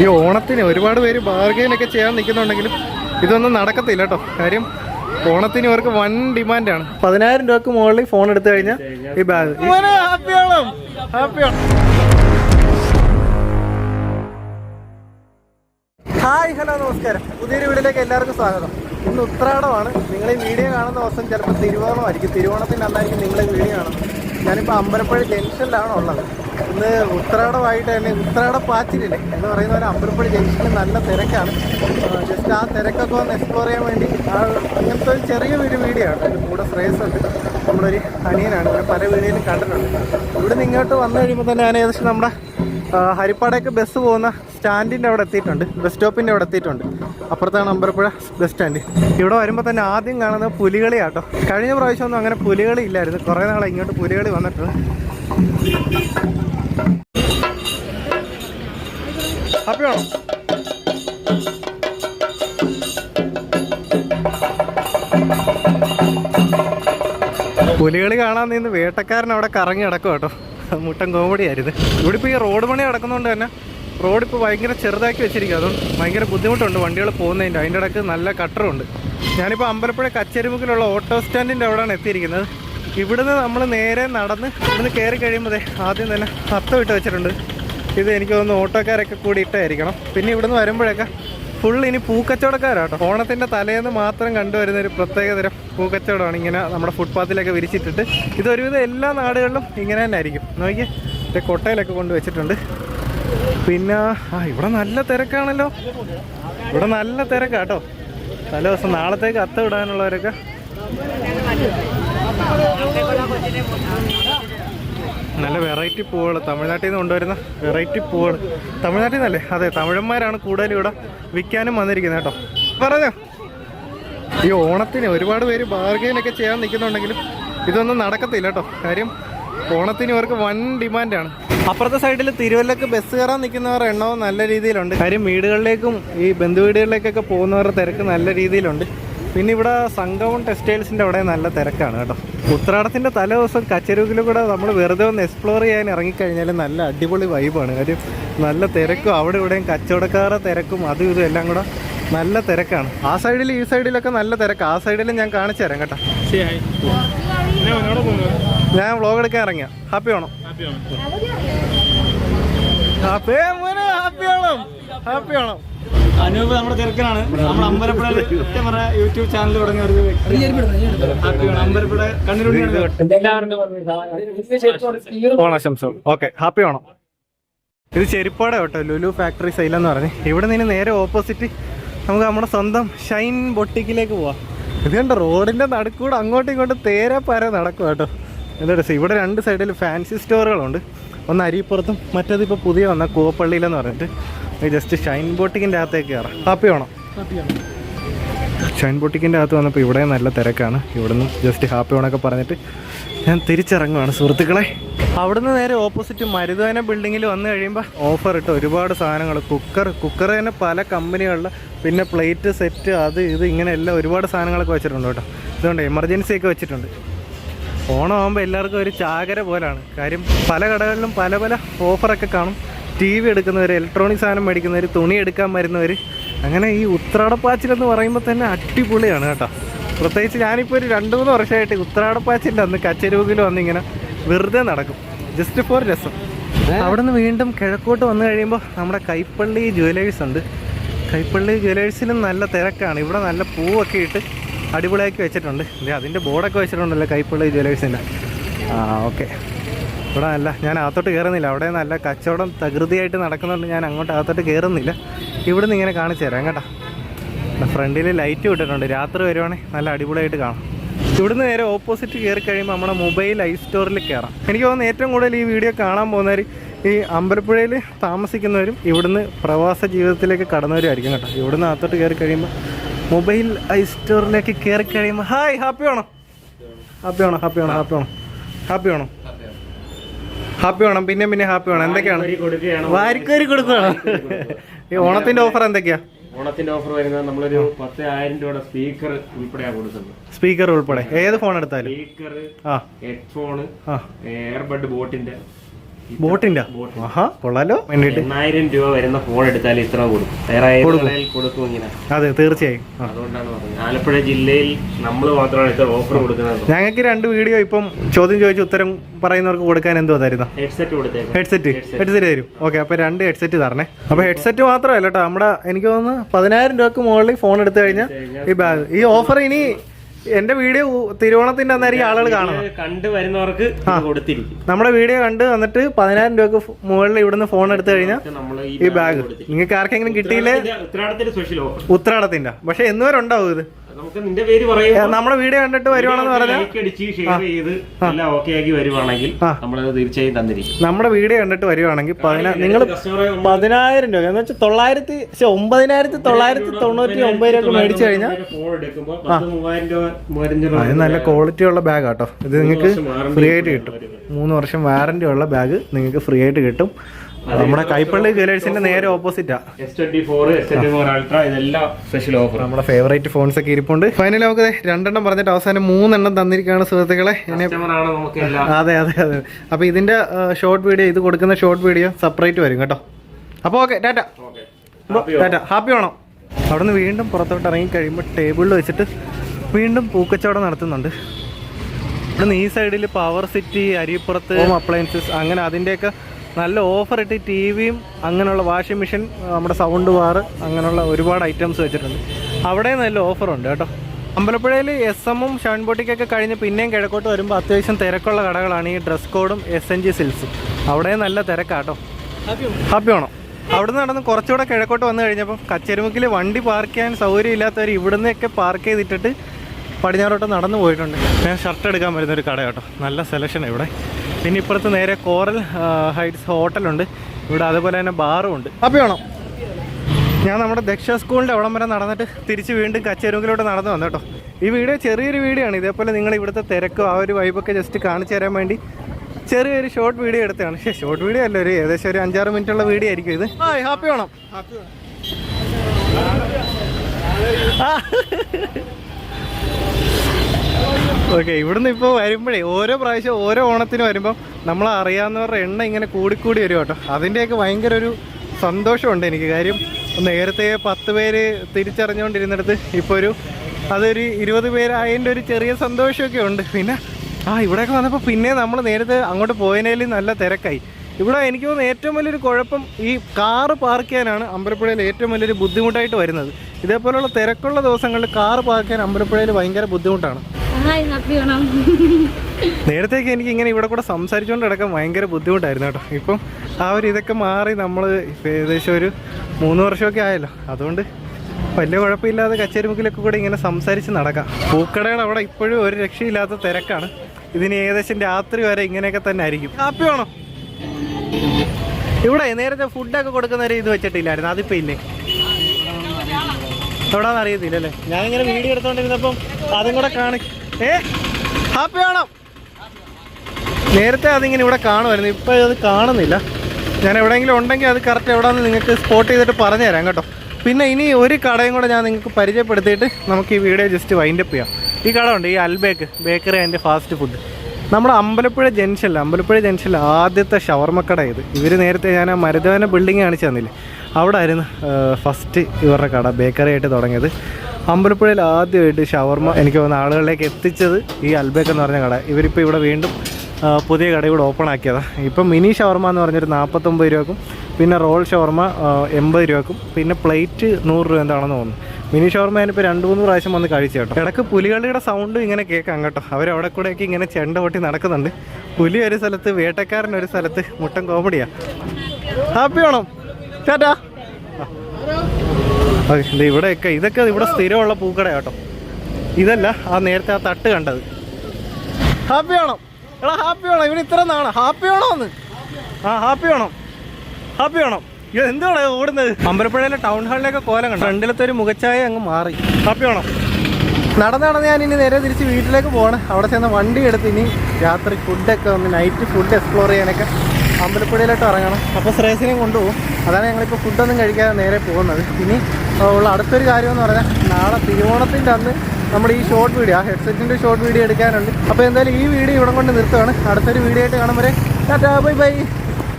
ഈ ഓണത്തിന് ഒരുപാട് പേര് ബാർഗെയിൻ ഒക്കെ ചെയ്യാൻ നിൽക്കുന്നുണ്ടെങ്കിലും ഇതൊന്നും നടക്കത്തില്ല കേട്ടോ. കാര്യം ഓണത്തിന് ഇവർക്ക് വൺ ഡിമാൻഡാണ് പതിനായിരം രൂപക്ക് മുകളിൽ ഫോൺ എടുത്തു കഴിഞ്ഞാൽ ഈ ബാഗ് ഹാപ്പിയാണോ ഹാപ്പിയാണോ ഹായ് ഹലോ നമസ്കാരം. പുതിയൊരു വീഡിയോയിലേക്ക് എല്ലാവർക്കും സ്വാഗതം. ഇന്ന് ഉത്രാടമാണ്. നിങ്ങൾ ഈ വീഡിയോ കാണുന്ന ദിവസം ചിലപ്പോൾ തിരുവോണമായിരിക്കും. തിരുവോണത്തിന്റെ അന്നായിരിക്കും നിങ്ങൾ ഈ വീഡിയോ കാണുന്നത്. ഞാനിപ്പോൾ അമ്പലപ്പുഴ ജംഗ്ഷനിലാണ് ഉള്ളത്. ഇന്ന് ഉത്രാടമായിട്ട് തന്നെ ഉത്രാട പാച്ചിലില്ലേ എന്ന് പറയുന്ന ഒരു അമ്പലപ്പുഴ ജംഗ്ഷനിൽ നല്ല തിരക്കാണ്. ജസ്റ്റ് ആ തിരക്കൊക്കെ ഒന്ന് എക്സ്പ്ലോർ ചെയ്യാൻ വേണ്ടി ആ അങ്ങനത്തെ ഒരു ചെറിയ ഒരു വീഡിയോ ആണ് അതിന്റെ കൂടെ ശ്രേയസ് ഉണ്ട്. ഒരു അനിയനാണ് ഇവിടെ പല വീഡിയോയിലും കണ്ടിട്ടുണ്ട്. ഇവിടുന്ന് ഇങ്ങോട്ട് വന്നു കഴിയുമ്പോൾ തന്നെ ഞാൻ ഏകദേശം നമ്മുടെ ഹരിപ്പാടേക്ക് ബസ് പോകുന്ന സ്റ്റാൻഡിന്റെ അവിടെ എത്തിയിട്ടുണ്ട് ബസ് സ്റ്റോപ്പിന്റെ അവിടെ എത്തിയിട്ടുണ്ട്. അപ്പുറത്താണ് അമ്പലപ്പുഴ ബസ് സ്റ്റാൻഡ്. ഇവിടെ വരുമ്പോൾ തന്നെ ആദ്യം കാണുന്നത് പുലികളിയാട്ടോ. കഴിഞ്ഞ പ്രാവശ്യമൊന്നും അങ്ങനെ പുലികളി ഇല്ലായിരുന്നു. കുറേ നാളെ ഇങ്ങോട്ട് പുലികളി വന്നിട്ടുണ്ട്. പുലികളി കാണാൻ നിന്ന് വേട്ടക്കാരൻ അവിടെ കറങ്ങി കിടക്കും കേട്ടോ മുട്ടൻ കോമഡി ആയിരുന്നു ഇവിടെ ഇപ്പോൾ ഈ റോഡ് പണി നടക്കുന്നതുകൊണ്ട് തന്നെ റോഡ് ഇപ്പോൾ ഭയങ്കര ചെറുതാക്കി വെച്ചിരിക്കുക അതുകൊണ്ട് ഭയങ്കര ബുദ്ധിമുട്ടുണ്ട് വണ്ടികൾ പോകുന്നതിന്റെ. അതിന്റെ ഇടയ്ക്ക് നല്ല കട്ടറുണ്ട്. ഞാനിപ്പോൾ അമ്പലപ്പുഴ കച്ചേരിമുക്കിലുള്ള ഓട്ടോ സ്റ്റാൻഡിന്റെ അവിടെയാണ് എത്തിയിരിക്കുന്നത്. ഇവിടുന്ന് നമ്മൾ നേരെ നടന്ന് ഇവിടുന്ന് കയറി കഴിയുമ്പോൾ ആദ്യം തന്നെ അത്തം ഇട്ട് വെച്ചിട്ടുണ്ട്. ഇത് എനിക്ക് തോന്നുന്നു ഓട്ടോക്കാരൊക്കെ കൂടി ഇട്ടായിരിക്കണം. പിന്നെ ഇവിടുന്ന് വരുമ്പോഴൊക്കെ ഫുൾ ഇനി പൂക്കച്ചവടക്കാരാട്ടോ. ഓണത്തിന്റെ തലേന്ന് മാത്രം കണ്ടുവരുന്ന ഒരു പ്രത്യേക തരം പൂക്കച്ചവടമാണ് ഇങ്ങനെ നമ്മുടെ ഫുട്പാത്തിലൊക്കെ വിരിച്ചിട്ടിട്ട്. ഇതൊരുവിധം എല്ലാ നാടുകളിലും ഇങ്ങനെ തന്നെ ആയിരിക്കും. നോക്കിയേ കൊട്ടയിലൊക്കെ കൊണ്ട് വെച്ചിട്ടുണ്ട്. പിന്നെ ആ ഇവിടെ നല്ല തിരക്കാണല്ലോ. ഇവിടെ നല്ല തിരക്കാട്ടോ തലേ ദിവസം നാളത്തേക്ക് അത്ത വിടാനുള്ളവരൊക്കെ. നല്ല വെറൈറ്റി പൂവുകൾ തമിഴ്നാട്ടിൽ നിന്ന് കൊണ്ടുവരുന്ന വെറൈറ്റി പൂവുകൾ തമിഴ്നാട്ടിൽ നിന്നല്ലേ അതെ തമിഴന്മാരാണ് കൂടുതലും ഇവിടെ വിൽക്കാനും വന്നിരിക്കുന്നത് കേട്ടോ പറഞ്ഞോ? ഈ ഓണത്തിന് ഒരുപാട് പേര് ബാർഗെയിനൊക്കെ ചെയ്യാൻ നിൽക്കുന്നുണ്ടെങ്കിലും ഇതൊന്നും നടക്കത്തില്ല കേട്ടോ കാര്യം ഓണത്തിന് ഇവർക്ക് വൻ ഡിമാൻഡാണ്. അപ്പുറത്തെ സൈഡിൽ തിരുവല്ലക്ക് ബസ് കയറാൻ നിൽക്കുന്നവർ എണ്ണവും നല്ല രീതിയിലുണ്ട്. കാര്യം വീടുകളിലേക്കും ഈ ബന്ധുവീടുകളിലേക്കൊക്കെ പോകുന്നവരുടെ തിരക്ക് നല്ല രീതിയിലുണ്ട്. പിന്നെ ഇവിടെ സംഗമം ടെക്സ്റ്റൈൽസിന്റെ അവിടെ നല്ല തിരക്കാണ് കേട്ടോ. ഉത്രാടത്തിന്റെ തലേ ദിവസം കച്ചരൂക്കിലും കൂടെ നമ്മൾ വെറുതെ ഒന്ന് എക്സ്പ്ലോർ ചെയ്യാൻ ഇറങ്ങിക്കഴിഞ്ഞാൽ നല്ല അടിപൊളി വൈബാണ് കാര്യം നല്ല തിരക്കും അവിടെ ഇവിടെയും കച്ചവടക്കാരുടെ തിരക്കും അതും ഇതും എല്ലാം കൂടെ നല്ല തിരക്കാണ്. ആ സൈഡിൽ ഈ സൈഡിലൊക്കെ നല്ല തിരക്ക്. ആ സൈഡിലും ഞാൻ കാണിച്ചു തരാം കേട്ടോ. ഞാൻ വ്ളോഗ് എടുക്കാൻ ഇറങ്ങിയ. ഹാപ്പി ആണോ ഹാപ്പി ഹാപ്പി ആണോ ഹാപ്പി ആണോ അനൂപ് നമ്മുടെ ചെറുക്കനാണ്. നമ്മൾ അമ്പലപ്പുഴ യൂട്യൂബ് ചാനൽ തുടങ്ങിയ ഒരു വ്യക്തി. അമ്പലപ്പുഴ ഓണാശംസകൾ. ഓക്കെ ഹാപ്പി ഓണം ഇത് ചെരിപ്പാട കേട്ടോ. ലുലു ഫാക്ടറി സൈലെന്ന് പറഞ്ഞു. ഇവിടെ നിന്ന് നേരെ ഓപ്പോസിറ്റ് നമുക്ക് നമ്മുടെ സ്വന്തം ഷൈൻ ബൊട്ടിക്കിലേക്ക് പോവാം. ഇത് കണ്ടോ? റോഡിന്റെ നടുക്കൂടെ അങ്ങോട്ടും ഇങ്ങോട്ടും തേരെ പര നടക്കും കേട്ടോ. എന്താ രസം ഇവിടെ രണ്ട് സൈഡിൽ ഫാൻസി സ്റ്റോറുകളുണ്ട്. ഒന്ന് അരിപ്പുറത്തും മറ്റേത് ഇപ്പോൾ പുതിയ വന്ന കൂവപ്പള്ളിയിലെന്ന് പറഞ്ഞിട്ട്. ജസ്റ്റ് ഷൈൻ ബോട്ടിക്കിന്റെ അകത്തേക്ക് കയറാം. ഹാപ്പി ഓണം ഷൈൻ ബോട്ടിക്കിന്റെ അകത്ത് വന്നപ്പോൾ ഇവിടെ നല്ല തിരക്കാണ്. ഇവിടുന്ന് ജസ്റ്റ് ഹാപ്പി ഓണൊക്കെ പറഞ്ഞിട്ട് ഞാൻ തിരിച്ചിറങ്ങുവാണ് സുഹൃത്തുക്കളെ. അവിടുന്ന് നേരെ ഓപ്പോസിറ്റ് മരുതാന ബിൽഡിങ്ങിൽ വന്നു കഴിയുമ്പോൾ ഓഫർ ഇട്ട് ഒരുപാട് സാധനങ്ങൾ കുക്കർ കുക്കർ തന്നെ പല കമ്പനികളിൽ പിന്നെ പ്ലേറ്റ് സെറ്റ് അത് ഇത് ഇങ്ങനെ എല്ലാം ഒരുപാട് സാധനങ്ങളൊക്കെ വെച്ചിട്ടുണ്ട് കേട്ടോ. ഇതുകൊണ്ട് എമർജൻസി ഒക്കെ വെച്ചിട്ടുണ്ട്. ഓണം ആകുമ്പോൾ എല്ലാവർക്കും ഒരു ചാകര പോലാണ്. കാര്യം പല കടകളിലും പല പല ഓഫറൊക്കെ കാണും. ടി വി എടുക്കുന്നവർ ഇലക്ട്രോണിക് സാധനം മേടിക്കുന്നവർ തുണി എടുക്കാൻ വരുന്നവർ അങ്ങനെ ഈ ഉത്രാടപ്പാച്ചിലെന്ന് പറയുമ്പോൾ തന്നെ അടിപൊളിയാണ് കേട്ടോ. പ്രത്യേകിച്ച് ഞാനിപ്പോൾ ഒരു രണ്ട് മൂന്ന് വർഷമായിട്ട് ഉത്രാടപ്പാച്ചിന്റെ അന്ന് കച്ചരൂകിൽ വന്നിങ്ങനെ വെറുതെ നടക്കും. ജസ്റ്റ് ഫോർ രസം. അവിടെ നിന്ന് വീണ്ടും കിഴക്കോട്ട് വന്നു കഴിയുമ്പോൾ നമ്മുടെ കൈപ്പള്ളി ജ്വല്ലേഴ്സ് ഉണ്ട്. കൈപ്പള്ളി ജ്വല്ലേഴ്സിലും നല്ല തിരക്കാണ്. ഇവിടെ നല്ല പൂവൊക്കെ ഇട്ട് അടിപൊളിയാക്കി വെച്ചിട്ടുണ്ട്. അല്ലേ അതിന്റെ ബോർഡൊക്കെ വെച്ചിട്ടുണ്ടല്ലോ കൈപ്പുള്ള ജ്വല്ലേഴ്സിന്റെ ആ ഓക്കെ. ഇവിടെ നല്ല ഞാൻ അകത്തോട്ട് കയറുന്നില്ല. അവിടെ നല്ല കച്ചവടം തകൃതിയായിട്ട് നടക്കുന്നുണ്ട്. ഞാൻ അങ്ങോട്ട് അകത്തോട്ട് കയറുന്നില്ല. ഇവിടുന്ന് ഇങ്ങനെ കാണിച്ചു തരാം കേട്ടോ. ഫ്രണ്ടിൽ ലൈറ്റ് വിട്ടിട്ടുണ്ട് രാത്രി വരുവാണെങ്കിൽ നല്ല അടിപൊളിയായിട്ട് കാണാം. ഇവിടുന്ന് നേരെ ഓപ്പോസിറ്റ് കയറി കഴിയുമ്പോൾ നമ്മുടെ മൊബൈൽ ഐ സ്റ്റോറിൽ കയറാം. എനിക്ക് തോന്നുന്നു ഏറ്റവും കൂടുതൽ ഈ വീഡിയോ കാണാൻ പോകുന്നവർ ഈ അമ്പലപ്പുഴയിൽ താമസിക്കുന്നവരും ഇവിടുന്ന് പ്രവാസ ജീവിതത്തിലേക്ക് കടന്നവരും ആയിരിക്കും കേട്ടോ. ഇവിടുന്ന് അകത്തോട്ട് കയറി കഴിയുമ്പോൾ മൊബൈൽ ഐ സ്റ്റോറിലേക്ക് കയറി കഴിയുമ്പോൾ ഹായ് ഹാപ്പി ആണോ ഹാപ്പി ആണോ ഹാപ്പി ആണോ ഹാപ്പി ആണോ ഹാപ്പി ആണോ ഹാപ്പി വേണം പിന്നെ പിന്നെ ഹാപ്പി വേണം എന്തൊക്കെയാണ്? വാരിക്കോരി കൊടുക്കുകയാണ്. ഈ ഓണത്തിന്റെ ഓഫർ എന്തൊക്കെയാ? ഓണത്തിന്റെ ഓഫർ വരുന്നത് നമ്മളൊരു പത്ത് ആയിരം രൂപയുടെ സ്പീക്കർ ഉൾപ്പെടെയാണ് കൊടുക്കുന്നത്. സ്പീക്കർ ഉൾപ്പെടെ. ഏത് ഫോൺ എടുത്താലും? സ്പീക്കർ ആ. എയർബഡ് ബോട്ടിന്റെ. ബോട്ടിന്റെ? ആഹാ കൊള്ളാലോ. വേണ്ടിട്ട് എണ്ണായിരം രൂപ വരുന്ന ഫോൺ എടുത്താൽ ഇത്ര കൊടുക്കും. വേറെ കൊടുക്കും. ഇങ്ങനെ. അതെ തീർച്ചയായും. അതുകൊണ്ടാണ് പറഞ്ഞത്. ആലപ്പുഴ ജില്ലയിൽ നമ്മൾ മാത്രമാണ് ഇത്ര ഓഫർ കൊടുക്കുന്നത്. ഞങ്ങൾക്ക് രണ്ട് വീഡിയോ ഇപ്പം ചോദ്യം ചോദിച്ച് ഉത്തരം പറയുന്നവർക്ക് കൊടുക്കാൻ എന്തോ തരുന്ന ഹെഡ്സെറ്റ് കൊടുത്തേക്കും. ഹെഡ്സെറ്റ് ഹെഡ്സെറ്റ് തരും. ഓക്കെ അപ്പൊ രണ്ട് ഹെഡ്സെറ്റ് തരണേ. അപ്പൊ ഹെഡ്സെറ്റ് മാത്രമല്ല കേട്ടോ. നമ്മുടെ എനിക്ക് തോന്നുന്നു പതിനായിരം രൂപക്ക് മുകളിൽ ഫോൺ എടുത്തു കഴിഞ്ഞാൽ ഈ ബാഗ് ഈ ഓഫർ ഇനി എന്റെ വീഡിയോ തിരുവോണത്തിന്റെ അന്നേരം ആളുകൾ ഇത് കണ്ടു വരുന്നവർക്ക് കൊടുത്തിരിക്കും. നമ്മുടെ വീഡിയോ കണ്ട് വന്നിട്ട് പതിനായിരം രൂപക്ക് മുകളിൽ ഇവിടുന്ന് ഫോൺ എടുത്തു കഴിഞ്ഞാൽ ഈ ബാഗ് നിങ്ങൾക്ക് ആർക്കെങ്കിലും കിട്ടിയില്ലേ? ഉത്രാടത്തിന്റെ സ്പെഷ്യൽ ഓഫർ ഉത്രാടത്തിന്റെ പക്ഷെ എന്നുവരെ ഉണ്ടാവും ഇത്. നമുക്ക് നിന്റെ പേര് പറയും ഏ, നമ്മുടെ വീഡിയോ കണ്ടിട്ട് വരുവാണെന്ന് പറഞ്ഞാൽ അടിച്ച് ഷെയർ ചെയ്ത് എല്ലാം ഓക്കെ ആക്കി വരുവാണെങ്കിൽ ആ. നമ്മളത് തീർച്ചയായും തന്നിരിക്കും. നമ്മുടെ വീഡിയോ കണ്ടിട്ട് വരുവാണെങ്കിൽ നിങ്ങൾ പതിനായിരം രൂപ. എന്ന് വെച്ചാൽ തൊള്ളായിരത്തി ഒമ്പതിനായിരത്തി തൊള്ളായിരത്തി തൊണ്ണൂറ്റി ഒമ്പത് രൂപ മേടിച്ചു കഴിഞ്ഞാൽ അത് നല്ല ക്വാളിറ്റി ഉള്ള ബാഗ് കേട്ടോ ഇത് നിങ്ങൾക്ക് ഫ്രീ ആയിട്ട് കിട്ടും. മൂന്ന് വർഷം വാറന്റി ഉള്ള ബാഗ് നിങ്ങൾക്ക് ഫ്രീ ആയിട്ട് കിട്ടും. നമ്മുടെ കൈപ്പള്ളി ജ്വലേഴ്സിന്റെ നേരെ ഓപ്പോസിറ്റാ S twenty four S twenty four ultra ഇതെല്ലാം സ്പെഷ്യൽ ഓഫർ നമ്മുടെ ഫേവറേറ്റ് ഫോൺസ് ഒക്കെ ഇരിപ്പുണ്ട്. ഫൈനലി നമുക്ക് രണ്ടെണ്ണം പറഞ്ഞിട്ട് അവസാനം മൂന്നെണ്ണം തന്നിരിക്കുകയാണ് സുഹൃത്തുക്കളെ. അതെ അതെ അതെ. അപ്പൊ ഇതിന്റെ ഷോർട്ട് വീഡിയോ ഇത് കൊടുക്കുന്ന ഷോർട്ട് വീഡിയോ സെപ്പറേറ്റ് വരും കേട്ടോ. അപ്പോൾ ഓക്കെ ടാറ്റ. ടാറ്റ ഹാപ്പി ആണോ അവിടെ നിന്ന് വീണ്ടും പുറത്തോട്ട് ഇറങ്ങി കഴിയുമ്പോൾ ടേബിളിൽ വെച്ചിട്ട് വീണ്ടും പൂക്കച്ചവടം നടത്തുന്നുണ്ട്. ഇവിടുന്ന് ഈ സൈഡിൽ പവർ സിറ്റി അരിപ്പുറത്ത് ഹോം അപ്ലയൻസസ് അങ്ങനെ അതിന്റെയൊക്കെ നല്ല ഓഫർ ഇട്ട് ടി വിയും അങ്ങനെയുള്ള വാഷിംഗ് മെഷീൻ നമ്മുടെ സൗണ്ട് ബാർ അങ്ങനെയുള്ള ഒരുപാട് ഐറ്റംസ് വെച്ചിട്ടുണ്ട്. അവിടെ നല്ല ഓഫറുണ്ട് കേട്ടോ. അമ്പലപ്പുഴയിൽ എസ് എമ്മും ഷൺബോട്ടിക്കൊക്കെ കഴിഞ്ഞ് പിന്നെയും കിഴക്കോട്ട് വരുമ്പോൾ അത്യാവശ്യം തിരക്കുള്ള കടകളാണ് ഈ ഡ്രസ് കോഡും എസ് എൻ ജി സിൽസും അവിടെ നല്ല തിരക്കാട്ടോ. ഹാപ്പി ആണോ? നിന്ന് നടന്ന് കുറച്ചുകൂടെ കിഴക്കോട്ട് വന്നു കഴിഞ്ഞപ്പോൾ കച്ചേരിമുക്കിൽ വണ്ടി പാർക്ക് ചെയ്യാൻ സൗകര്യം ഇല്ലാത്തവർ ഇവിടുന്നൊക്കെ പാർക്ക് ചെയ്തിട്ടിട്ട് പടിഞ്ഞാറോട്ട് നടന്നു പോയിട്ടുണ്ട്. ഞാൻ ഷർട്ട് എടുക്കാൻ വരുന്നൊരു കട കേട്ടോ നല്ല സെലക്ഷൻ ഇവിടെ. പിന്നെ ഇപ്പുറത്ത് നേരെ കോറൽ ആ, ഹൈറ്റ്സ് ഹോട്ടലുണ്ട്. ഇവിടെ അതുപോലെ തന്നെ ബാറും ഉണ്ട്. ഹാപ്പി വേണം ഞാൻ നമ്മുടെ ദക്ഷ സ്കൂളിന്റെ അവിടം വരെ നടന്നിട്ട് തിരിച്ച് വീണ്ടും കച്ചേരുങ്കിലോട്ട് നടന്നു വന്നു കേട്ടോ. ഈ വീഡിയോ ചെറിയൊരു വീഡിയോ ആണ്. ഇതേപോലെ നിങ്ങൾ ഇവിടുത്തെ തിരക്കും ആ ഒരു വൈബൊക്കെ ജസ്റ്റ് കാണിച്ചു തരാൻ വേണ്ടി ചെറിയൊരു ഷോർട്ട് വീഡിയോ എടുത്തതാണ്. പക്ഷേ ഷോർട്ട് വീഡിയോ അല്ല ഒരു ഏകദേശം ഒരു അഞ്ചാറ് മിനിറ്റ് ഉള്ള വീഡിയോ ആയിരിക്കും ഇത്. ഹായ് ഹാപ്പി വേണം. ഓക്കെ ഇവിടുന്ന് ഇപ്പോൾ വരുമ്പോഴേ ഓരോ പ്രാവശ്യം ഓരോ ഓണത്തിന് വരുമ്പം നമ്മൾ അറിയാവുന്നവരുടെ എണ്ണ ഇങ്ങനെ കൂടിക്കൂടി വരും കേട്ടോ. അതിന്റെയൊക്കെ ഭയങ്കര ഒരു സന്തോഷമുണ്ട് എനിക്ക്. കാര്യം നേരത്തെ പത്ത് പേര് തിരിച്ചറിഞ്ഞുകൊണ്ടിരുന്നിടത്ത് ഇപ്പോൾ ഒരു അതൊരു ഇരുപത് പേരായതിന്റെ ഒരു ചെറിയ സന്തോഷമൊക്കെ ഉണ്ട്. പിന്നെ ആ ഇവിടെയൊക്കെ വന്നപ്പോൾ പിന്നെ നമ്മൾ നേരത്തെ അങ്ങോട്ട് പോയതിനേലി നല്ല തിരക്കായി. ഇവിടെ എനിക്ക് തോന്നുന്നു ഏറ്റവും വലിയൊരു കുഴപ്പം ഈ കാറ് പാർക്ക് ചെയ്യാനാണ് അമ്പലപ്പുഴയിൽ ഏറ്റവും വലിയൊരു ബുദ്ധിമുട്ടായിട്ട് വരുന്നത്. ഇതേപോലെയുള്ള തിരക്കുള്ള ദിവസങ്ങളിൽ കാറ് പാർക്ക് ചെയ്യാൻ അമ്പലപ്പുഴയിൽ ഭയങ്കര ബുദ്ധിമുട്ടാണ്. നേരത്തേക്ക് എനിക്ക് ഇങ്ങനെ ഇവിടെ കൂടെ സംസാരിച്ചുകൊണ്ട് കിടക്കാൻ ഭയങ്കര ബുദ്ധിമുട്ടായിരുന്നു കേട്ടോ. ഇപ്പം ആ ഒരു ഇതൊക്കെ മാറി നമ്മൾ ഏകദേശം ഒരു മൂന്ന് വർഷമൊക്കെ ആയല്ലോ. അതുകൊണ്ട് വലിയ കുഴപ്പമില്ലാതെ കച്ചേരിമുക്കിലൊക്കെ കൂടെ ഇങ്ങനെ സംസാരിച്ച് നടക്കാം. പൂക്കടകൾ അവിടെ ഇപ്പോഴും ഒരു രക്ഷയില്ലാത്ത തിരക്കാണ്. ഇതിന് ഏകദേശം രാത്രി വരെ ഇങ്ങനെയൊക്കെ തന്നെ ആയിരിക്കും. ഹാപ്പി ആണോ ഇവിടെ നേരത്തെ ഫുഡൊക്കെ കൊടുക്കുന്ന ഒരു ഇത് വെച്ചിട്ടില്ലായിരുന്നു. അതിപ്പോൾ ഇല്ലേ? എവിടാന്ന് അല്ലേ ഞാനിങ്ങനെ വീഡിയോ എടുത്തോണ്ടിരുന്നപ്പം അതും കൂടെ കാണി ഏ? ഹാപ്പി ആണോ നേരത്തെ അതിങ്ങനെ ഇവിടെ കാണുമായിരുന്നു. ഇപ്പോൾ അത് കാണുന്നില്ല. ഞാൻ എവിടെയെങ്കിലും ഉണ്ടെങ്കിൽ അത് കറക്റ്റ് എവിടെയാണെന്ന് നിങ്ങൾക്ക് സ്പോട്ട് ചെയ്തിട്ട് പറഞ്ഞു തരാം കേട്ടോ. പിന്നെ ഇനി ഒരു കടയും കൂടെ ഞാൻ നിങ്ങൾക്ക് പരിചയപ്പെടുത്തിയിട്ട് നമുക്ക് ഈ വീഡിയോ ജസ്റ്റ് വൈൻഡപ്പ് ചെയ്യാം. ഈ കട ഉണ്ട്? ഈ Albaik bakery and fast food നമ്മുടെ അമ്പലപ്പുഴ ജംഗ്ഷനിൽ അമ്പലപ്പുഴ ജംഗ്ഷനിൽ ആദ്യത്തെ ഷവർമക്കട കട ഇത്. ഇവർ നേരത്തെ ഞാൻ ആ മരുതവന ബിൽഡിംഗ് കാണിച്ചു തന്നില്ലേ? അവിടെ ആയിരുന്നു ഫസ്റ്റ് ഇവരുടെ കട ബേക്കറി ആയിട്ട് തുടങ്ങിയത്. അമ്പലപ്പുഴയിൽ ആദ്യമായിട്ട് ഷവർമ എനിക്ക് തോന്നുന്ന ആളുകളിലേക്ക് എത്തിച്ചത് ഈ അൽബേക്ക് എന്ന് പറഞ്ഞ കട. ഇവരിപ്പോൾ ഇവിടെ വീണ്ടും പുതിയ കട ഇവിടെ ഓപ്പൺ ആക്കിയതാണ് ഇപ്പം മിനി ഷവർമ എന്ന് പറഞ്ഞൊരു നാൽപ്പത്തൊമ്പത് രൂപക്കും പിന്നെ റോൾ ഷവർമ എൺപത് രൂപക്കും പിന്നെ പ്ലേറ്റ് നൂറ് രൂപ എന്താണെന്ന് തോന്നുന്നു. മിനി ഷവർമ്മ ഞാനിപ്പോൾ രണ്ട് മൂന്ന് പ്രാവശ്യം വന്ന് കഴിച്ചു കേട്ടോ. ഇടയ്ക്ക് പുലികളുടെ സൗണ്ടും ഇങ്ങനെ കേൾക്കാം കേട്ടോ. അവരവിടെ കൂടെയൊക്കെ ഇങ്ങനെ ചെണ്ട പൊട്ടി നടക്കുന്നുണ്ട്. പുലി ഒരു സ്ഥലത്ത് വേട്ടക്കാരൻ ഒരു സ്ഥലത്ത് മുട്ടൻ കോമഡിയാ. ഹാപ്പി ആണോ? ചേട്ടാ. ഓക്കെ ഇവിടെയൊക്കെ ഇതൊക്കെ ഇവിടെ സ്ഥിരമുള്ള പൂക്കട കേട്ടോ. ഇതല്ല ആ നേരത്തെ ആ തട്ട് കണ്ടത്. ഹാപ്പി ആണോ? എടാ ഹാപ്പി ആണോ? ഇവന് ഇത്ര നാണോ ഹാപ്പി ആണോ ഒന്ന് ആ ഹാപ്പി ആണോ? ഹാപ്പി ആണോ? എന്താണ് ഓടുന്നത്? അമ്പലപ്പുഴയിലെ ടൗൺ ഹാളിലേക്ക് കോലം കണ്ടു? ഫ്രണ്ടിലത്തെ ഒരു മുഖച്ചായ അങ്ങ് മാറി. ഹാപ്പി ആണോ നടന്ന് നടന്ന് ഞാൻ ഇനി നേരെ തിരിച്ച് വീട്ടിലേക്ക് പോകണം അവിടെ ചെന്ന് വണ്ടി എടുത്ത് ഇനി രാത്രി ഫുഡൊക്കെ ഒന്ന് നൈറ്റ് ഫുഡ് എക്സ്പ്ലോർ ചെയ്യാനൊക്കെ അമ്പലപ്പുഴയിലോട്ട് ഇറങ്ങണം. അപ്പോൾ ശ്രേയസിനെയും കൊണ്ടുപോകും. അതാണ് ഞങ്ങളിപ്പോൾ ഫുഡൊന്നും കഴിക്കാതെ നേരെ പോകുന്നത്. ഇനി ഉള്ള അടുത്തൊരു കാര്യം എന്ന് പറഞ്ഞാൽ നാളെ തിരുവോണത്തിന്റെ അന്ന് നമ്മൾ ഈ ഷോർട്ട് വീഡിയോ ആ ഹെഡ്സെറ്റിന്റെ ഷോർട്ട് വീഡിയോ എടുക്കാനുണ്ട്. അപ്പോൾ എന്തായാലും ഈ വീഡിയോ ഇവിടെ കൊണ്ട് നിർത്തുകയാണ് അടുത്തൊരു വീഡിയോ ആയിട്ട് കാണുമ്പോൾ ടാറ്റാ ബൈ ബൈ.